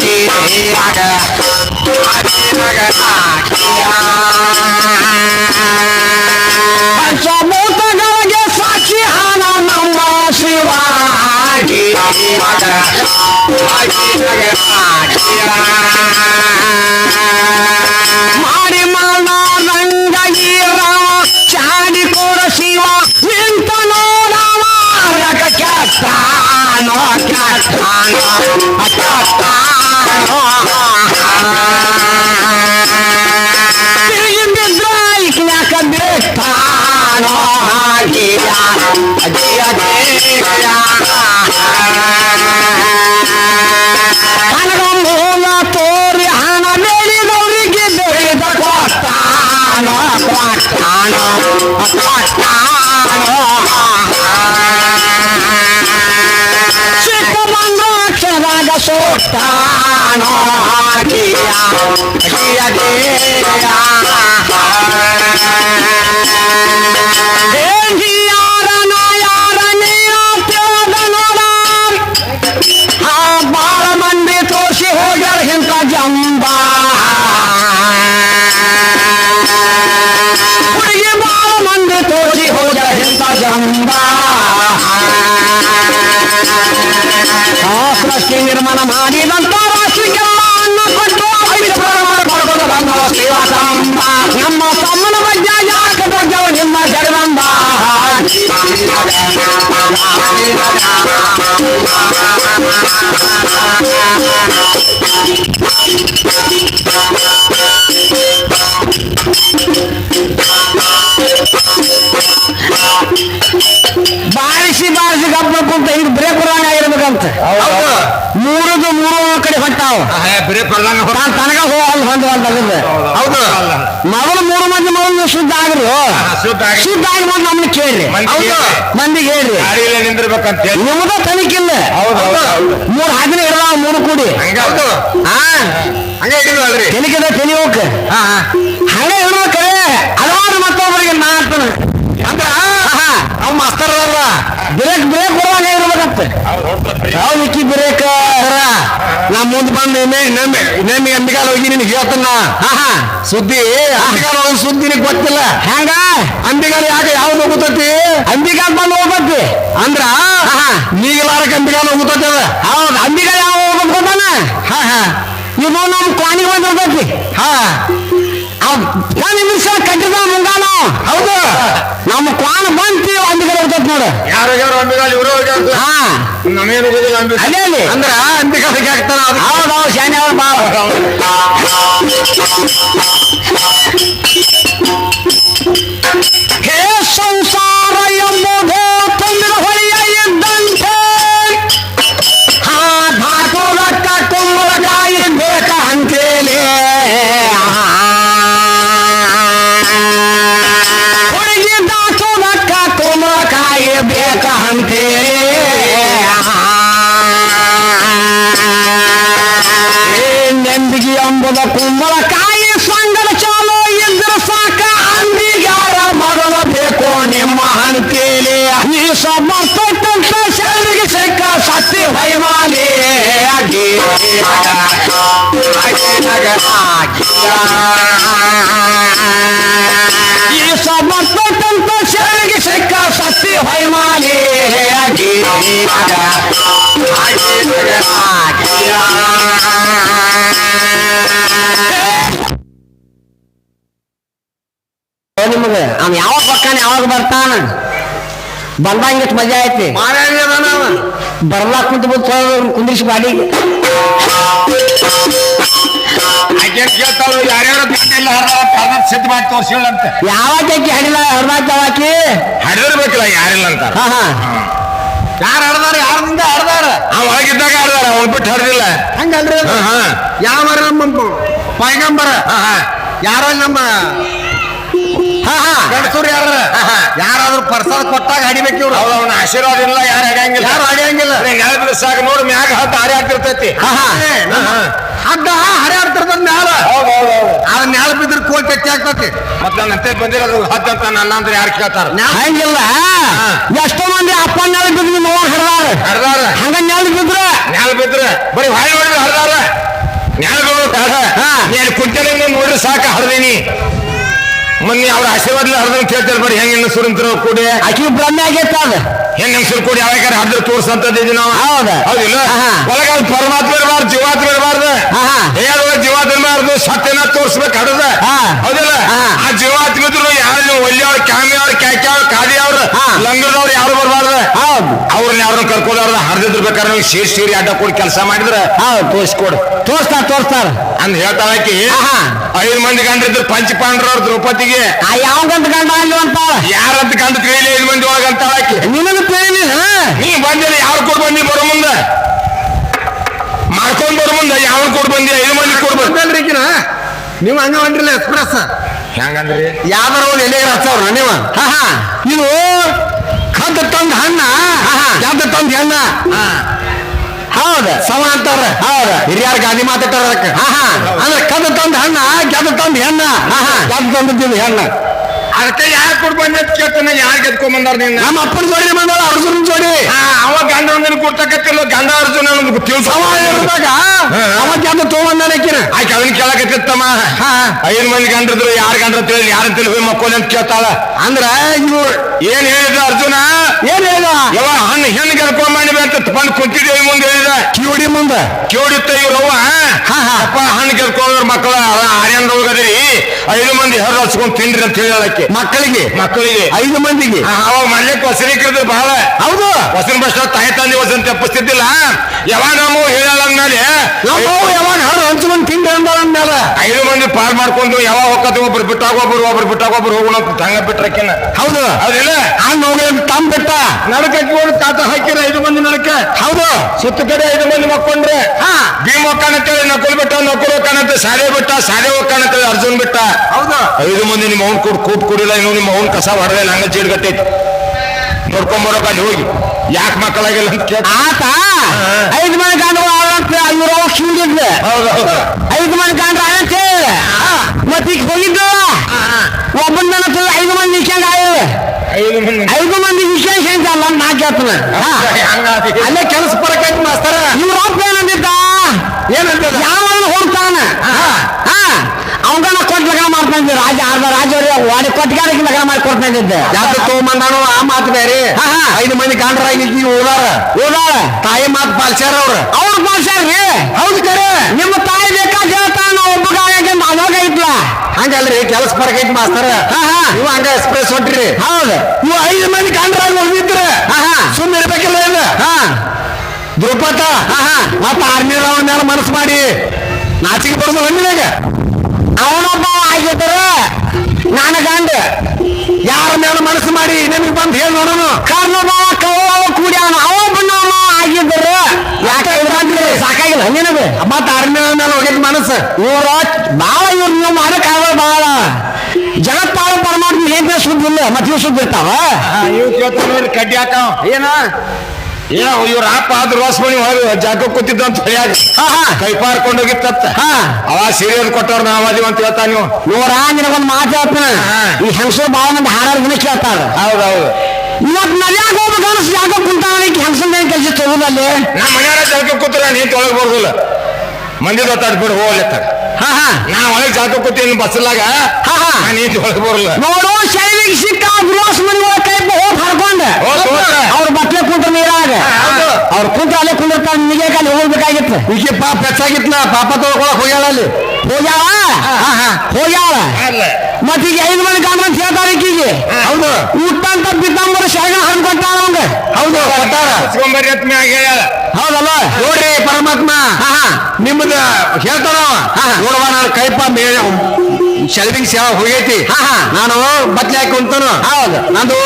ಗಿರಿಯಾಗ ಪಂಚಭೂತಗಳಿಗೆ ಸಾಕ್ಷಿ ಹಾನ ನಮ್ಮ ಶಿವ ಮಾಡಿ ಮಾಡ ರಂಗೀರ ಚಾಡಿ ಕೊಡ ಶಿವ ನಿಂತ ನೋಡವ ಕ್ಯಾಸ್ತಾನೋ ಕ್ಯಾಸ್ತಾನೋ ಕ್ಯಾಸ್ತಾನೋ ಗಿಯ ಹಣದ ಮೂಲ ತೋರಿ ಹಣ ಬೇಡಿದವರಿಗೆ ಬೇಡಿದ ಕೊಟ್ಟಾನೋ ಕೊಟ್ಟಾನೋ ಅಕ್ಷರಾಗ ಸೋತಾನೋ ಗಿಯ ಗಿಯ ಸೃಷ್ಟಿ ನಿರ್ಮಾಣ ಮಾಡಿದಂತ ರಾಶಿಗೆಲ್ಲ ಕೊಟ್ಟು ನಮ್ಮ ತಮ್ಮನ ಬಗ್ಗೆ ಯಾಕೆ ದೊಡ್ಡವ ನಿಮ್ಮ ಜಗದಂಬ ಬಾರಿಸಿ ತಾನ್ ತನಗ ಹೋಗಲ್ ಹೊಂದ ಹೊಂದ. ಮೊದಲು ಮೂರು ಮಂದಿ ಮೊದಲು ಶುದ್ಧ ಆಗ್ರಿ ಶುದ್ಧ ಆಗಿ ಬಂದು ನಮ್ಗೆ ಕೇಳ್ರಿ. ಮಂದಿಗೆ ಹೇಳ್ರಿ. ನಿಂದಿರ್ಬೇಕಂತ ನಿಮ್ದ ತನಿಖಿಲ್ಲ ಮೂರು ಹಾದಿನ ಇಡದಾವ ಮೂರು ಕೂಡಿ. ಹಾ. ತೆಲಿಕದ ತೆಲಿ ಹೋಗ್ ಹಂಗೆ ಇಡ್ಬೇಕ್ರೆ ಹಲವಾರು ಮತ್ತೊಬ್ಬರಿಗೆ ನಾ ಆಹಾ. ಮಾಸ್ತರ್ ಅಲ್ಲ ಬ್ರೇಕ್ ಬ್ರೇಕ್ ಬರುವಾಗ ಇರ್ಬೇಕಂತೆ ನಾವು ಇಕ್ಕಿ ಬ್ರೇಕ್ ನಾ ಮುಂದೆ ಬಂದು ನೇಮಿ ನೇಮಿ ಅಂಬಿಕಾಲ ಹೋಗಿ ನಿನಗೆ ಹೇಳ್ತಾನ ಆಹಾ ಸುದ್ದಿ ಅಂಬಿಕಾಲ ಸುದ್ದಿ ನಿನಗೆ ಗೊತ್ತಿಲ್ಲ? ಹೆಂಗ ಅಂಬಿಕಾಲ ಯಾಕೆ ಯಾವ್ದು ಹೋಗುತ್ತತಿ ಅಂಬಿಕಾಲ ಬಂದು ಹೋಗ್ಬತ್ತಿ ಅಂದ್ರ. ನೀಗಲಾರಕ್ಕೆ ಅಂಬಿಕಾಲ ಹೋಗುತ್ತತಿ ಅದ ಹೌದು ಅಂಬಿಕಾ ಯಾವ ಹೋಗ್ಬೇಕು ಗೊತ್ತಾನ? ಹಾ ಹಾ. ಇದು ನಮ್ಮ ಕ್ವಾನಿಗೆ ಬಂದಿರ್ತೈತಿ. ಹಾ. ನಿಮಿಷ ಕಟ್ಟಿದ ಮುಂಗಾನ ಹೌದು. ನಮ್ಮ ಕ್ವಾನ ಬಂತಿ ಅಂಬಿಕಾ ಹೋಗ್ತೈತಿ ನೋಡು. ಯಾರು ಯಾರು ಅಂಬಿಕಾಲ ಇವರು ಹಾ. ನಮೇನು ಹೋಗುದಿಲ್ಲ ಅಂಬಿಕಾಲ ಅಲ್ಲೇ ಅಲ್ಲಿ. ಅಂದ್ರ ಅಂಬಿಕಾಲಕ್ಕೆ ಹಾಕ್ತಾನ ಅದಕ್ಕೆ. ಹೌದು ಹೌದು ಶಾನೆ ಅವ್ರ ಬಾ ಹೇ ಸಂಸಾರ. ಈ ಸಮರ್ತಕ್ಕಂತ ಶರಣಿಗೆ ಸಿಕ್ಕ ಸತ್ಯ ವೈಮಾಲಿ ನಿಮಗೆ ಅವ್ನು ಯಾವಾಗ ಬರ್ತಾನ ಯಾವಾಗ ಬರ್ತಾನ? ಬಂದಂಗಿಷ್ಟು ಮಜಾ ಐತಿ. ಬರ್ಲಾಕ್ ಕುಂತ ಕುಂದಿರಿಸಿ ಬಾಡಿಗೆ. ಆಕೆ ಕೇಳ್ತಾಳು ಯಾರ್ಯಾರು ದುಡ್ಡಿಲ್ಲ ಸಿದ್ಧ ಮಾಡಿ ತೋರಿಸಿಳಂತ ಯಾವಾಗ ಆಕಿ ಹಡಿಲ ಹರ್ದಾಕ ಹಡಿದಿರ್ಬೇಕಿಲ್ಲ ಯಾರಿಲ್ಲ ಅಂತ ಹಾ ಹಾ. ಯಾರು ಹಡ್ದಾರ ಯಾರದಿಂದ ಹಡ್ದಾರ? ಅವ ಒಳಗಿದ್ದಾಗ ಹಡ್ದಾರ ಅವ್ನು ಬಿಟ್ಟು ಹಡ್ದಿಲ್ಲ. ಹಂಗಲ್ರಿ ಯಾವ ನಮ್ಮ ಪೈಗಂಬರ ಯಾರೋ ನಮ್ಮ ಗಂಡಸೂರ್ ಯಾರ ಯಾರಾದ್ರೂ ಪ್ರಸಾದ ಕೊಟ್ಟಾಗ ಹಡಿಬೇಕು ಇವ್ರು ಅವನ ಆಶೀರ್ವಾದ ಇಲ್ಲ ಯಾರು ಆಗಂಗಿಲ್ಲ ಯಾರು ಹಡಿಯಂಗಿಲ್ಲ. ಹೇಳಿದ್ರೆ ಸಾಕು ನೋಡಿ ಮ್ಯಾಗ ಹತ್ತು ಹರಿಯಾಡ್ತಿರ್ತೈತಿ ಹಗ್ಗ ಹರಿಯಾಡ್ತಿರ್ತದ ಮ್ಯಾಲ. ಅದ ಮ್ಯಾಲ ಬಿದ್ರೆ ಕೋಲ್ ಪೆಟ್ಟಿ ಆಗ್ತತಿ. ಮತ್ ನನ್ನ ಅಂತೆ ಬಂದಿರೋದು ಹತ್ತಂತ ನನ್ನ ಅಂದ್ರೆ ಯಾರು ಕೇಳ್ತಾರ? ಹಂಗಿಲ್ಲ. ಎಷ್ಟೋ ಮಂದಿ ಅಪ್ಪ ನೆಲ ಬಿದ್ದು ನಿಮ್ಮ ಹರದಾರ. ಹರಿದಾರ. ಹಂಗ ನೆಲ ಬಿದ್ರ ನೆಲ ಬಿದ್ರ ಬರೀ ಹಾಯ್ ನೋಡಿದ್ರೆ ಹರದಾರ. ನೆಲ ಬಿಡೋದು ಹಾ. ನೀನು ಕುಂಟೆ ನೋಡ್ರಿ ಸಾಕ ಹರಿದೀನಿ. ಮೊನ್ನೆ ಅವ್ರ ಆಶೀರ್ವಾದ ಹರಿದಂಗ್ ಕೇಳ್ತಾರೆ ಬರ್ರಿ ಹೆಂಗ್ ಹೆಂಗಸರು ಅಂತ ಕೂಡಿ ಆಕಿ ಬ್ರಹ್ಮ ಆಗೈತ ಅದ ಹೆಂಗ್ ಹೆಂಗಸರು ಕೂಡಿ ಯಾವಾಗ ಹರಿದ್ರೆ ತೋರ್ಸಂತದ್ದು ನಾವು ಹೌದ. ಹೌದಿಲ್ಲ. ಒಳಗ ಪರಮಾತ್ಮ ಇರಬಾರ್ದು ಜೀವಾತ್ಮ ಇರಬಾರ್ದು ಆಹಾ. ಹೇಳುವ ಜೀವಾತ್ಮ ಇರಬಾರ್ದು ಸತ್ಯನ ತೋರ್ಸ್ಬೇಕು ಹಡದ? ಹೌದಲ್ಲ. ಆ ಜೀವಾತ್ಮ ಇದ್ರು ಯಾರು ಒಳ್ಳೆಯವ್ರು ಕ್ಯಾಮಿಯವ್ರು ಕ್ಯಾಕ್ಯಾವ್ರು ಕಾದಿಯವ್ರು. ಲಂಗದವ್ರು ಯಾರು ಬರಬಾರ್ದ? ಅವ್ರನ್ನ ಯಾರನ್ನ ಕರ್ಕೋದಾರ ಹರಿದಿದ್ರು ಬೇಕಾದ್ರೆ ನೀವು ಸೇರಿ ಸೇರಿ ಅಡ್ಡ ಕೊಡಿ ಕೆಲಸ ಮಾಡಿದ್ರೆ ತೋರಿಸ್ಕೊಡು. ತೋರಿಸ್ತಾರ ತೋರಿಸ್ತಾರ. ಅಂದ್ ಹೇಳ್ತಾಳಕಿ. ಐದು ಮಂದಿ ಗಂಡ್ರಿದ್ರು ಪಂಚಪಾಂಡ್ರವ್ರ ದ್ರೌಪದಿಗೆ. ಆ ಯಾವ ಗಂಟ ಗಂಡ ಅಲ್ಲಿ ಅಂತ ಯಾರಂತ ಗಂಡ ತಿಳಿಯಲಿ ಐದು ಮಂದಿ ಒಳಗ ಅಂತಾಳಕಿ ನಿನಗೆ ತಿಳಿಲಿಲ್ಲ ನೀ ಬಂದಿಲ್ಲ ಯಾರು ಕೊಡ್ ಬಂದಿ ಬರೋ ಮುಂದೆ? ಮಾಡ್ಕೊಂಡ್ ಬರೋ ಮುಂದೆ ಯಾವ ಕೊಡ್ ಬಂದಿ ಐದು ಮಂದಿ ಕೊಡ್ ಬಂದಿ ನೀವು ಹಂಗ ಹೊಂಟ್ರಿಲ್ಲ ಎಕ್ಸ್ಪ್ರೆಸ್ ಹೆಂಗಂದ್ರಿ? ಯಾವ್ದಾರ ಒಂದು ಎಲೆ ಹಚ್ಚವ್ರ ನೀವು? ಹಾ ಹಾ. ಇದು ಕದ್ದು ತಂದ ಹಣ್ಣ. ಕದ್ದ ತಂದ ಹೆಣ್ಣ. ಹೌದು. ಸಮ ಅಂತಾರ. ಹೌದು. ಹಿರಿಯರ ಗಾದಿ ಮಾತಾಡ್ತಾರ ಅದಕ್ಕೆ. ಅಂದ್ರೆ ಕದ್ದು ತಂದ ಹಣ್ಣ ಗೆದ್ದು ತಂದ ಹೆಣ್ಣ. ಆಹಾ. ಗೆದ್ದು ತಂದಿದ್ದು ಹೆಣ್ಣ. ಅದಕ್ಕೆ ಬಂದಿ ಅಂತ ಕೇಳ್ತಾನೆ ಯಾರು ಗೆದ್ಕೊಂಡ್ ಬಂದಾರ ನಿನ್ನ ನಮ್ಮ ಅಪ್ಪನ ಜೋಡಿ ಬಂದಾಳ ಅರ್ಜುನ ಜೋಡಿ. ಆ, ಅವ ಗಂಡ ಒಂದಿನ ಕೊಡ್ತಕ್ಕತ್ತಿಲ್ಲ ಗಂಡ ಅರ್ಜುನ ಅವ ತಿಳ್ಸವ ಇರುವಾಗ ಅವ ಗೆದ್ದು ತಗೊಂಬಂದಾನ ಆಕಿನ. ಆಕೆ ಅದನ್ನ ಕೇಳಕತ್ತಿತ್ತಮ್ಮ. ಹಾ. ಐದು ಮಂದಿ ಗಂಡ್ರಿದ್ರು ಯಾರು ಗಂಡ್ರ ತಿಳಿ ಯಾರ ತಿಳಿ ಮಕ್ಕಳು ಅಂತ ಕೇಳ್ತಾಳ. ಅಂದ್ರ ಇವು ಏನ್ ಹೇಳಿದ ಅರ್ಜುನ? ಏನ್ ಹೇಳಿದ? ಯಾವ ಹಣ್ಣು ಹೆಣ್ಣು ಗೆಲ್ಕೊಂಡ್ ಮಾಡಿ ಅಂತ ಬಂದು ಕುಂತಿದ್ದೇವೆ ಮುಂದೆ ಹೇಳಿದ. ಕಿವಿಡಿ ಮುಂದ. ಕೇಳಿತ್ತ ಇವ್ರವ್ವ ಹಾ, ಹಾ. ಅಪ್ಪ ಹಣ್ಣು ಗೆಲ್ಕೊಂಡ್ರ ಮಕ್ಕಳ ಆರ್ಯನ್ ಹೋಗದ್ರಿ ಐದು ಮಂದಿ ಹೆರ ಹಚ್ಕೊಂಡ್ ತಿನ್ರಿ ಅಂತ ಹೇಳಕ್ಕೆ ಮಕ್ಕಳಿಗೆ. ಮಕ್ಕಳಿಗೆ. ಐದು ಮಂದಿಗೆ. ಅವ ಮಾಡ್ಲಿಕ್ಕೆ ಮಲ್ಯಕ್ಕೆ ಹೊಸರಿಕ್ಕಿದ್ರು ಬಹಳ ಹೌದು. ಹೊಸನ ಬಸ್ ತಾಯಿ ತಂದೆ ಹೊಸನ್ ತಪ್ಪಿಸ್ತಿದ್ದಿಲ್ಲ. ಯಾವಾಗ ನಾವು ಹೇಳಂದ್ಮೇಲೆ ನಾವು ಯಾವಾಗ ಹಾಡು ಹಂಚು ತಿಂಡಿ ಅಂದ್ಮೇಲೆ. ಐದು ಮಂದಿ ಪಾಲ್ ಮಾಡ್ಕೊಂಡು ಯಾವಾಗ ಹೋಗತ್ತೆ ಒಬ್ರು ಬಿಟ್ಟಾಗ ಒಬ್ರು ಒಬ್ರು ಬಿಟ್ಟಾಗ ಒಬ್ರು ಹೋಗೋಣ ಹಂಗ ಬಿಟ್ರಕ್ಕಿನ ಹೌದು. ಹೌದಿಲ್ಲ? ಹಂಗ ಹೋಗಿ ತಮ್ಮ ಬಿಟ್ಟ. ನಡಕೆ ತಾತ ಹಾಕಿರ ಐದು ಮಂದಿ ನಡಕ. ಹೌದು. ಸುತ್ತ ಕಡೆ ಐದು ಮಂದಿ ಮಕ್ಕೊಂಡ್ರೆ. ಹಾ. ಭೀಮ್ ನಕುಲ್ ಬಿಟ್ಟ ನಕುಲ್ ಹೋಗ್ಕಾನಂತ ಸಾಲೆ ಬಿಟ್ಟ ಸಾಲೆ ಹೋಗ್ಕಾನಂತೇಳಿ ಅರ್ಜುನ್ ಬಿಟ್ಟ. ಹೌದು? ಐದು ಮಂದಿ ನಿಮ್ಮ ಅವ್ನ್ ಕೂಡ ಕೂಟ್ ಕುಡಿಲ್ಲ ಇನ್ನು ನಿಮ್ಮ ಅವ್ನ್ ಕಸ ಹೊಡೆದ ಹಂಗ ಚೀಡ್ಗಟ್ಟೈತಿ ನೋಡ್ಕೊಂಬರೋಕ ಅಲ್ಲಿ ಹೋಗಿ. ಯಾಕೆ ಮಕ್ಕಳಾಗಿಲ್ಲ ಅಂತ ಕೇಳ ಆತ ಐದು ಮನೆ ಗಂಡು ಅಂತ ಇವ್ರ ಹೌದು ಐದು ಮನೆ ಗಂಡ್ರ ಅಂತ ಹೇಳಿದ ಮತ್ತೆ ಈಗ ಹೋಗಿದ್ದ. ಒಬ್ಬನ ಐದು ಮಂದಿ ನಿಶಾಂಗ ಆಗಿಲ್ಲ ಐದು ಮಂದಿ. ವಿಶೇಷ ಅಲ್ಲ ನಾ ಕೇಳ್ತಾನೆ. ಅಲ್ಲೇ ಕೆಲಸ ಬರಕೈತಿ ಮಾಸ್ತರ. ಇವ್ರ ಅಪ್ಪ ಏನಂದಿದ್ದ? ಏನಂತದ? ಯಾವ ಹೋಗ್ತಾನ. ಅವನ ಕೊಟ್ಟು ಲಗ್ನ ಮಾಡ್ತಾನೆ ರಾಜ ಅರ್ಧ ರಾಜ ವಾಡಿ ಕೊಟ್ಟಿಗಾರಕ್ಕೆ ಲಗ್ನ ಮಾಡಿ ಕೊಡ್ತಾ ಇದ್ದೆ ಯಾತ ತಗೊಂಬಂದಾನು ಆ ಮಾತು ಬೇರೆ. ಐದು ಮಂದಿ ಗಂಡ್ರಾಗಿ ಓದಾರ ಓದಾರ ತಾಯಿ ಮಾತು ಪಾಲ್ಸ್ಯಾರ ಅವ್ರ? ಅವ್ರ ಭಾಷಾರ್ರಿ ಹೌದು ಕರೆ. ನಿಮ್ಮ ತಾಯಿ ಬೇಕಾದ ಹೇಳ್ತಾನ ಒಬ್ಬ ಗಾಯಕ್ಕೆ ಅದಾಗ ಇಟ್ಲ ಹಂಗಲ್ರಿ ಕೆಲಸ ಬರಕೈತಿ ಮಾಸ್ತರ. ನೀವು ಹಂಗ ಎಕ್ಸ್ಪ್ರೆಸ್ ಹೊಂಟ್ರಿ. ಹೌದು. ನೀವು ಐದು ಮಂದಿ ಕಾಂಡ್ರಾಗಿ ಹೋಗಿದ್ರೆ. ಸುಮ್ಮನೆ ಇರ್ಬೇಕಿಲ್ಲ ಇಲ್ಲ ಹಾ. ದ್ರುಪದ. ಮತ್ತ ಆರ್ಮಿ ರಾವ್ ಮೇಲೆ ಮನಸ್ಸು ಮಾಡಿ. ನಾಚಿಕೆ ಬರೋದು ಹಣ್ಣಿನಾಗ. ಅವನೊಬ್ಬ ಆಗಿದ್ದರೆ ನಾನ ಗಂಡ. ಯಾರ ಮೇಲೆ ಮನಸ್ಸು ಮಾಡಿ ನಿಮಗೆ ಬಂದು ಹೇಳಿ ನೋಡೋಣ ಕರ್ನೊಬ್ಬ ಕವ ಕೂಡ್ಯಾನ. ಅವೊಬ್ಬನ ಆಗಿದ್ದರೆ ಯಾಕೆ ಸಾಕಾಗಿಲ್ಲ ಹಂಗೇನದು ಮತ್ತ ಆರ್ಮಿ ರಾವ್ ಮೇಲೆ ಹೋಗಿದ್ ಮನಸ್ಸು. ಇವ್ರ ಬಾಳ ಇವ್ರು ನೀವು ಮಾಡಕ್ ಆಗಲ್ಲ ಬಾಳ. ಜಗತ್ತಾಳ ಪರಮಾತ್ಮ ಏನ್ ಸುದ್ದಿ ಇಲ್ಲ. ಮತ್ತೆ ಇವ್ ಸುದ್ದಿ ಇರ್ತಾವ. ಇವ್ ಕೇಳ್ತಾನ ನೋಡಿ ಕಡ್ಡಿ ಹಾಕಾವ. ಏನ? ಏನೋ ಇವ್ರ ಅಪ್ಪ ಆದ್ರ ರೋಸ್ಮಣಿ ಹೋಗಿ ಜಾಗ ಕೂತಿದ್ದ ಅಂತ ಹೇಳಿ ಹಾ ಹಾ. ಕೈ ಪಾರ್ಕೊಂಡು ಹೋಗಿತ್ತತ್ತ ಹಾ. ಅವ ಸೀರಿಯಲ್ ಕೊಟ್ಟವ್ರ ನಾವ್ ಅದೀವ ಅಂತ ಹೇಳ್ತಾ ನೀವು. ನೋಡ ನಿನಗೊಂದ್ ಮಾತು ಹೇಳ್ತಾನ. ಈ ಹೆಂಗಸರು ಬಾಳ ನಮ್ಗೆ ಹಾರ ದಿನ ಕೇಳ್ತಾರ ಹೌದೌದು. ಇವತ್ತು ನಲ್ಯಾಗ ಹೋಗ್ಬೇಕು ಅನ್ಸ್ ಜಾಗ ಕುಂತಾವ ಹೆಂಗಸರ ಕೆಲಸ ತಗೋದಲ್ಲಿ ನಾ ಮನೆಯವರ ಜಾಗ ಕೂತ್ರ ನೀನ್ ತೊಳಗ್ ಬರ್ದಿಲ್ಲ. ಮಂದಿ ಗೊತ್ತಾಡ್ಬಿಡು ಹೋಗ್ಲತ್ತಾರ ಹಾ ಹಾ. ನಾ ಒಳಗೆ ಜಾಗ ಕೂತೀನಿ ಹಾ. ನೀ ನೀನ್ ತೊಳಗ್ ಬರೋಲ್ಲ ನೋಡು ಶೈಲಿಗೆ ಸಿಕ್ಕ ಗ್ರೋಸ್ ಮನಿ ಒಳಗೆ ಕೈ ಹೋಗಿ ಹರ್ಕೊಂಡ ಹೋಗ್ ಹೋಗ. ಅವ್ರ ಬಟ್ಲೆ ಕುಂತ ನೀರಾಗ ಹೌದು. ಅವ್ರ ಕುಂತ ಅಲ್ಲೇ ಕುಂದಿರ್ತಾರ ನಿಮಗೆ ಅಲ್ಲಿ ಹೋಗ್ಬೇಕಾಗಿತ್ತು ಈಕೆ ಪಾಪ ಹೆಚ್ಚಾಗಿತ್ಲ ಪಾಪ ತಗೊಳಕ್ ಹೋಗ್ಯಾಳ ಅಲ್ಲಿ. ಹೋಗ್ಯಾಳ? ಹಾ, ಹಾ. ಹೋಗ್ಯಾಳ? ಅಲ್ಲ ಮತ್ ಈಗ ಐದು ಮಂದಿ ಅಂತ ಹೇಳ್ತಾರೆ ಈಕಿಗೆ. ಹೌದು. ಊಟ ಅಂತ ಬಿತ್ತಂಬರ ಶಾಗ ಹಣ್ಣು ಕೊಟ್ಟಾಳ ಅವಂಗ. ಹೌದು. ಕೊಟ್ಟಾರ ಹೌದಲ್ಲ? ನೋಡ್ರಿ ಪರಮಾತ್ಮ ಹಾ ಹಾ ನಿಮ್ಮದ ಹೇಳ್ತಾರ ಹಾ. ನೋಡವ ನಾನು ಕೈಪ ಶೆಲ್ವಿಂಗ್ ಸೇವಾ ಹೋಗೈತಿ ಹಾ, ಹಾ. ನಾನು ಬತ್ಲೆ ಹಾಕಿ ಕುಂತಾನು ಹೌದು. ನಂದು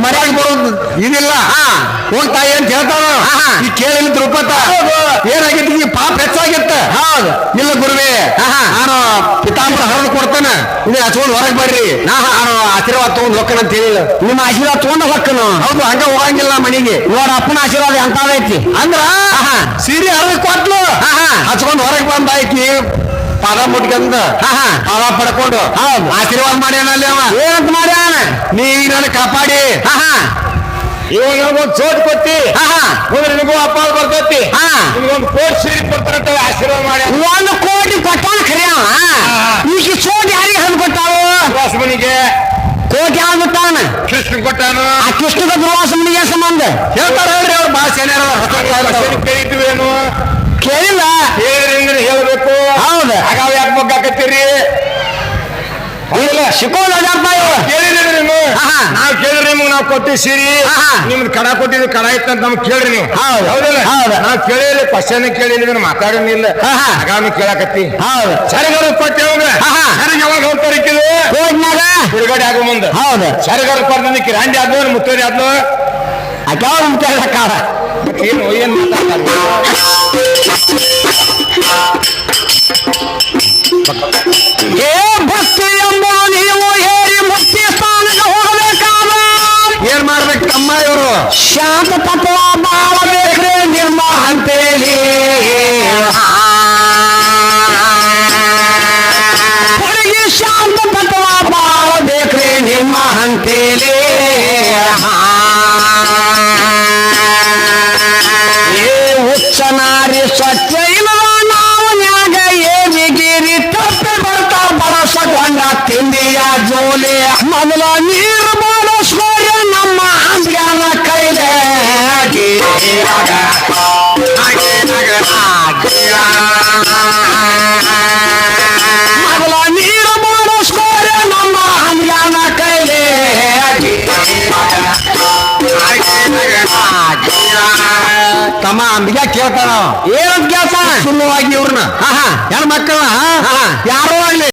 ಮರ್ಯಾದೆ ಬರೋದು ಇದಿಲ್ಲ ಹಾ. ಹೋಗ್ತಾಯಿ ಅಂತ ಹೇಳ್ತಾನ. ಈ ಕೇಳಿಲ್ಲ ದ್ರುಪದ ಏನಾಗಿತ್ತು ಈ ಪಾಪ ಹೆಚ್ಚಾಗಿತ್ತ ಹೌದು ಇಲ್ಲ ಗುರುವೇ. ನಾನು ಪಿತಾಂಬರ ಹರಿದು ಕೊಡ್ತಾನೆ ಇದು ಹಚ್ಕೊಂಡು ಹೊರಗೆ ಬರ್ರಿ ನಾನು ಆಶೀರ್ವಾದ ತಗೊಂಡ್ ಹೊಕ್ಕನ ಅಂತ ಹೇಳಿಲ್ಲ ನಿಮ್ಮ ಆಶೀರ್ವಾದ ತಗೊಂಡ ಹೊಕ್ಕನು ಹೌದು ಹಂಗ ಹೋಗಂಗಿಲ್ಲ ಮನೆಗೆ. ನೋಡ ಅಪ್ಪನ ಆಶೀರ್ವಾದ ಎಂತಾದೈತಿ ಅಂದ್ರ ಆಹಾ. ಸೀರೆ ಹರಿದು ಕೊಟ್ಲು. ಆಹಾ. ಹಚ್ಕೊಂಡು ಹೊರಗೆ ಬಂದ ಆಕಿ ಪಾದ ಮುಟ್ಕಂದ. ಪಾದ ಪಡ್ಕೊಂಡು. ಆಶೀರ್ವಾದ ಮಾಡ್ಯಾನಲ್ಲಿ ಅವ. ಏನಂತ ಮಾಡ್ಯಾನ? ನೀ ನನ್ನ ಕಾಪಾಡಿ. ಇವಾಗ ನಮಗೊಂದು ಸೋಟ್ ಕೊಟ್ಟಿ. ನಿನಗೂ ಅಪ್ಪ ಬರ್ತೈತಿ. ಹಾ. ನಿನಗೊಂದು ಕೋಟ್ ಸೀರೆ ಕೊಡ್ತಾರಂತ ಆಶೀರ್ವಾದ ಮಾಡಿ ಒಂದು ಕೋಟಿ ಕೊಟ್ಟಾನ ಖರೆ ಅವ ಈಗ ಸೋಟಿ ಕೃಷ್ಣ ಕೊಟ್ಟಾನು? ಆ ಕೃಷ್ಣದ ದುರ್ವಾಸನಿಗೆ ಸಂಬಂಧ? ಹೇಳ್ತಾರ ಹೇಳ್ರಿ ಅವ್ರ ಭಾಷೆ ಕೇಳಿದ್ವೇನು ಕೇಳಿಲ್ಲ. ಹೇಳ್ರಿ ಅಂದ್ರೆ ಹೇಳ್ಬೇಕು. ಹೌದು. ಆಗಾವ ಯಾಕೆ ಬಗ್ಗಾಕತ್ತೀರಿ ಹೌದಿಲ್ಲ ಶಿಕೋಲ್ ಅಡ್ಯಾಪ್ಪ ಇವ ಕೇಳಿದ್ರಿ ನೀವು ಆಹಾ. ನಾವ್ ಕೇಳಿದ್ರಿ ನಿಮ್ಗೆ ನಾವು ಕೊಟ್ಟಿವಿ ಸೀರಿ ಆಹಾ. ನಿಮ್ದು ಕಡ ಕೊಟ್ಟಿದ್ವಿ ಕಡ ಇತ್ತು ಅಂತ ನಮ್ಗೆ ಕೇಳ್ರಿ ನೀವು. ಹೌದು. ಹೌದಲ್ಲ? ಹೌದು. ನಾವ್ ಕೇಳಿಲ್ಲ ಕ್ವಶನ್ ಕೇಳಿಲ್ಲ ಮಾತಾಡೋನಿಲ್ಲ ಹಾ ಆಗಾಮಿ ಕೇಳಕತ್ತಿ. ಹೌದು. ಸರಿಗಾರ ಕೊಟ್ಟೆ ಅವಾಗ ಆಹಾ. ಸರಿಗೆ ಯಾವಾಗ ಹೋಗ್ತಾರೆ ಇಕ್ಕಿದು ಕೋಡ್ನಾಗ ಬಿಡುಗಡೆ ಆಗೋ ಮುಂದೆ. ಹೌದು. ಸರಿಗಳು ಕೊಡ್ತೀನಿ ಕಿರಾಂಡಿ ಆದ್ಲು ಮುತ್ತೂರಿ ಆದ್ಲು? ಅಕ್ಯಾವ ಕೇಳಕ್ಕಾಗ ಏನು ಏನ್ ಮಾತಾಡ್ತಾರೆ ಅಂತೇಳಿ ಏ ಹುಚ್ಚ ನಾರಿ ಸ್ವಚ್ಛ ಇಲ್ಲದ ನಾವು ನ್ಯಾಗ ಏನಿಗಿರಿ ತಪ್ಪಿ ಬರ್ತಾ ಬಳಸಕೊಂಡ ತಿಂಡಿಯ ಜೋಲಿ ಮೊದಲ ನೀರು ಬಳಸ್ಕೋರಿ ನಮ್ಮ ಅಂದ್ಯಾನ ಕೈಲೆ ಮೊದಲ ತಮ್ಮ ಅಂಬಿಗ ಕೇಳ್ತಾನ ಏನಂತ ಕೇಳ್ತಾನ? ಸುಲಭವಾಗಿ ಇವ್ರನ್ನ. ಹಾ ಹಾ ಹಾ. ಯಾರೋ ಆಗ್ಲಿ.